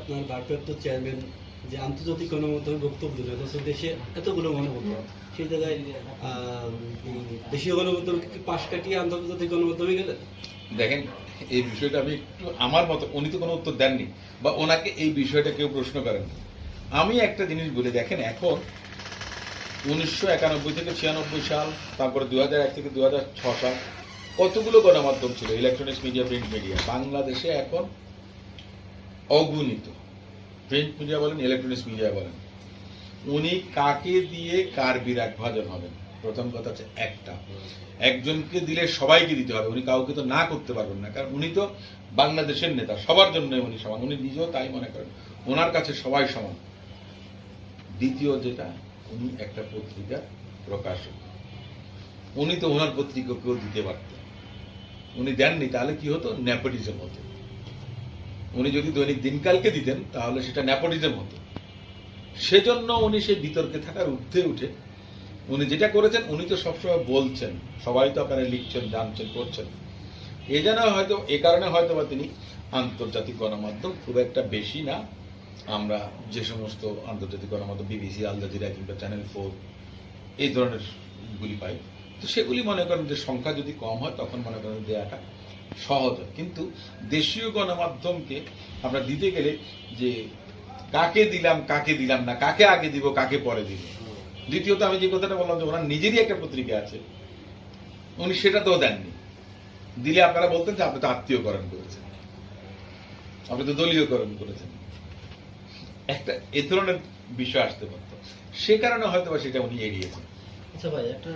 আপনার ভারপ্রাপ্ত চেয়ারম্যান যে আন্তর্জাতিক গণমাধ্যমে বক্তব্য দেশে এতগুলো গণমাধ্যম, সেই জায়গায় দেশীয় পাশ কাটিয়ে আন্তর্জাতিক গণমাধ্যমে গেলেন? দেখেন, এই বিষয়টা আমি একটু আমার মতো, উনি তো কোনো উত্তর দেননি, বা ওনাকে এই বিষয়টা কেউ প্রশ্ন করেন আমি একটা জিনিস বলে, দেখেন, এখন উনিশশো একানব্বই থেকে ছিয়ানব্বই সাল, তারপরে দু হাজার এক থেকে দু হাজার ছ সাল, কতগুলো গণমাধ্যম ছিল? ইলেকট্রনিক্স মিডিয়া প্রিন্ট মিডিয়া বাংলাদেশে এখন অগণিত। প্রিন্ট মিডিয়া বলেন ইলেকট্রনিক্স মিডিয়া বলেন। উনি কাকে দিয়ে কার বিরাট ভাজন হবেন? প্রথম কথা হচ্ছে একটা। একজনকে দিলে সবাইকে দিতে হবে। উনি কাউকে তো না করতে পারবেন না। কারণ উনি তো বাংলাদেশের নেতা। সবার জন্য উনি সমান। উনি নিজেও তাই মনে করেন। ওনার কাছে সবাই সমান। দ্বিতীয় যেটা, উনি একটা পত্রিকা প্রকাশক উনি তো ওনার পত্রিকা কেউ দিতে পারতেন। উনি দেননি, তাহলে কি হতো? নেপোটিজম হতো। উনি যদি দৈনিক দিনকালকে দিতেন, তাহলে সেটা নেপোটিজম হতো। সেজন্য উনি সেই বিতর্কে থাকার ঊর্ধ্বে উঠে, উনি যেটা করেছেন, উনি তো সবসময় বলছেন, সবাই তো আপনারা লিখছেন, জানছেন, করছেন। এ যেন হয়তো, এ কারণে হয়তো বা তিনি আন্তর্জাতিক গণমাধ্যম খুব একটা বেশি না। আমরা যে সমস্ত আন্তর্জাতিক গণমাধ্যম, বিবিসি, আল জাজিরা, কিংবা চ্যানেল ফোর, এই ধরনের গুলি পাই। তো সেগুলি মনে করেন যে সংখ্যা যদি কম হয়, তখন মনে করেন দেওয়াটা সহজ হয়। কিন্তু দেশীয় গণমাধ্যমকে আমরা দিতে গেলে যে কাকে দিলাম কাকে দিলাম না, কাকে আগে দিব, কাকে পরে দিব। দ্বিতীয়ত আমি যে কথাটা বললাম যে ওনার নিজেরই একটা পত্রিকা আছে। উনি সেটা তো দেননি। দিলে আপনারা বলতেন যে আপনি তো আত্মীয়করণ করেছেন। আপনি তো দলীয়করণ করেছেন। একটা এ ধরনের বিষয় আসতে পারতো। সে কারণে হয়তো সেটা উনি এড়িয়েছেন। আচ্ছা ভাই, একটা